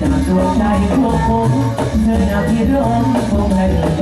จากดวงใจขอกผมเธอหน้าพี่ร้องคงได้